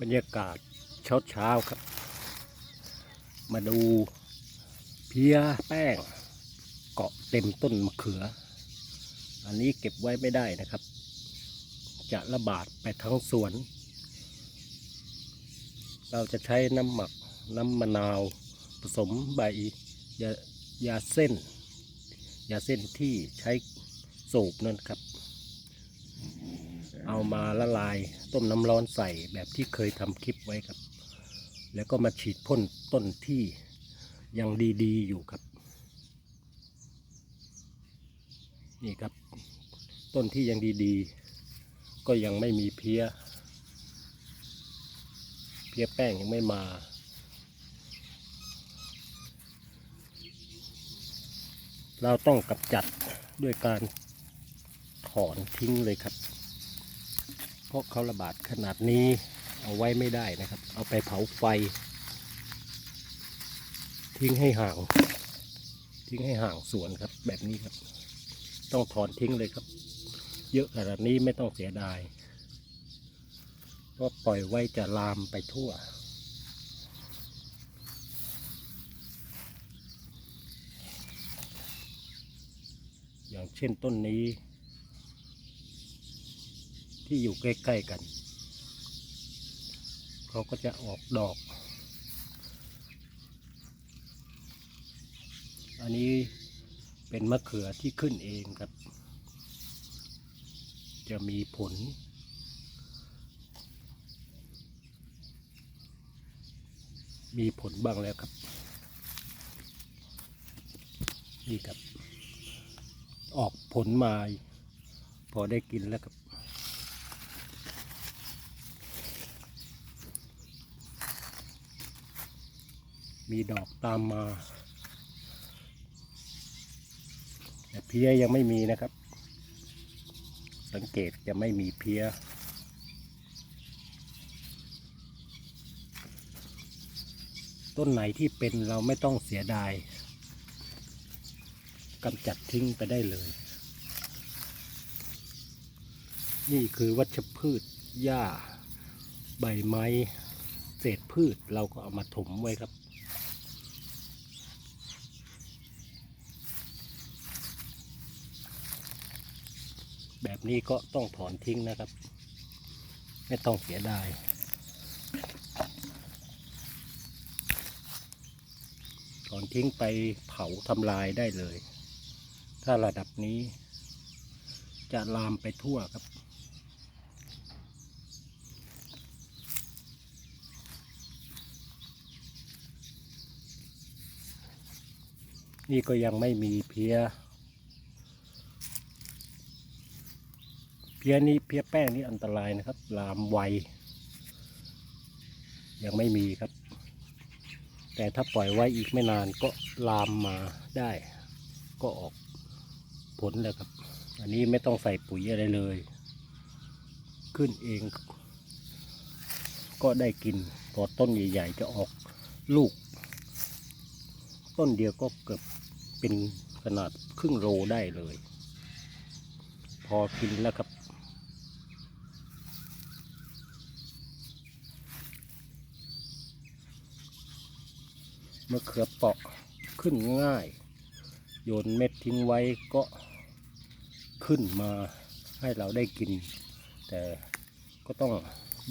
บรรยากาศเช้าเช้าๆครับ มาดูเพียแป้ง เกาะเต็มต้นมะเขือ อันนี้เก็บไว้ไม่ได้นะครับ จะระบาดไปทั้งสวน เราจะใช้น้ำหมักน้ำมะนาว ผสมใบยายาเส้น ยาเส้นที่ใช้สูบนั่นครับ เอามาละลายต้มน้ำร้อนใส่แบบที่เคยทำคลิปไว้ครับ แล้วก็มาฉีดพ่นต้นที่ยังดีๆอยู่ครับ นี่ครับ ต้นที่ยังดีๆ ก็ยังไม่มีเพี้ย เพี้ยแป้งยังไม่มาเราต้องกำจัดด้วยการถอนทิ้งเลยครับ เพราะเขาระบาดขนาดนี้เอาไว้ไม่ได้นะครับ เอาไปเผาไฟ ทิ้งให้ห่าง ทิ้งให้ห่างสวนครับ แบบนี้ครับ ต้องถอนทิ้งเลยครับ เยอะขนาดนี้ไม่ต้องเสียดายเพราะปล่อยไว้จะลามไปทั่วอย่างเช่นต้นนี้ ที่อยู่ใกล้ๆกัน เขาก็จะออกดอก อันนี้เป็นมะเขือที่ขึ้นเองครับ จะมีผล มีผลบ้างแล้วครับ นี่ครับ ออกผลมาพอได้กินแล้วครับ มีดอกตามมา แต่เพี้ยยังไม่มีนะครับ สังเกตจะไม่มีเพี้ยต้นไหนที่เป็นเราไม่ต้องเสียดายกำจัดทิ้งไปได้เลย นี่คือวัชพืชหญ้า ใบไม้ เศษพืชเราก็เอามาถมไว้ครับ แบบนี้ก็ต้องถอนทิ้งนะครับ ไม่ต้องเสียดายถอนทิ้งไปเผาทำลายได้เลย ถ้าระดับนี้จะลามไปทั่วครับ นี่ก็ยังไม่มีเพี้ย เพี้ยนี้เพี้ยแป้งนี่อันตรายนะครับ ลามไว ยังไม่มีครับ แต่ถ้าปล่อยไว้อีกไม่นานก็ลามมาได้ ก็ออกผลแล้วครับ อันนี้ไม่ต้องใส่ปุ๋ยอะไรเลย ขึ้นเอง ก็ได้กินพอต้นใหญ่ ๆ จะออกลูก ต้นเดียวก็เกือบเป็นขนาดครึ่งโลได้เลย พอกินแล้วครับ มะเขือเปาะขึ้นง่าย โยนเม็ดทิ้งไว้ก็ขึ้นมาให้เราได้กิน แต่ก็ต้อง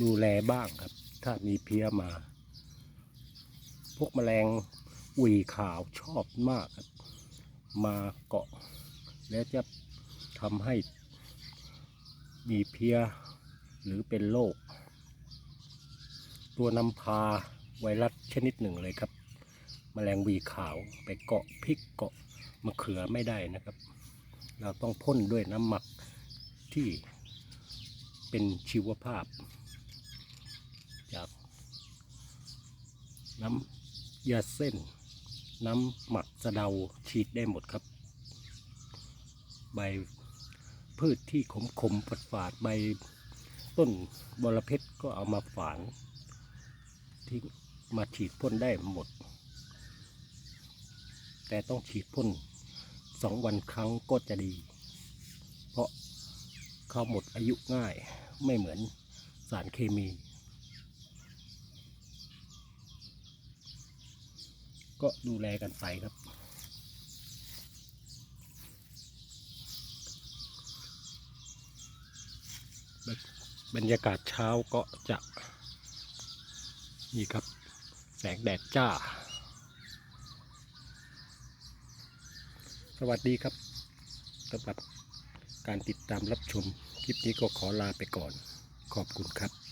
ดูแลบ้างครับ ถ้ามีเพี้ยมา พวกแมลงหวีขาวชอบมากครับ มาเกาะ แล้วจะทำให้มีเพี้ยหรือเป็นโรคตัวนำพาไวรัสชนิดหนึ่งเลยครับ แมลงวีขาวไปเกาะพริกเกาะมะเขือไม่ได้นะครับ เราต้องพ่นด้วยน้ำหมักที่เป็นชีวภาพ จากน้ำยาเส้น น้ำหมักสะเดาฉีดได้หมดครับ ใบพืชที่ขมขมฝาดฝาดใบต้นบอระเพ็ดก็เอามาฝานที่มาฉีดพ่นได้หมด แต่ต้องฉีดพ่นสองวันครั้งก็จะดี เพราะเขาหมดอายุง่ายไม่เหมือนสารเคมี ก็ดูแลกันไปครับ บรรยากาศเช้าก็จะนี่ครับ แสงแดดจ้า สวัสดีครับสำหรับการติดตามรับชม คลิปนี้ก็ขอลาไปก่อน ขอบคุณครับ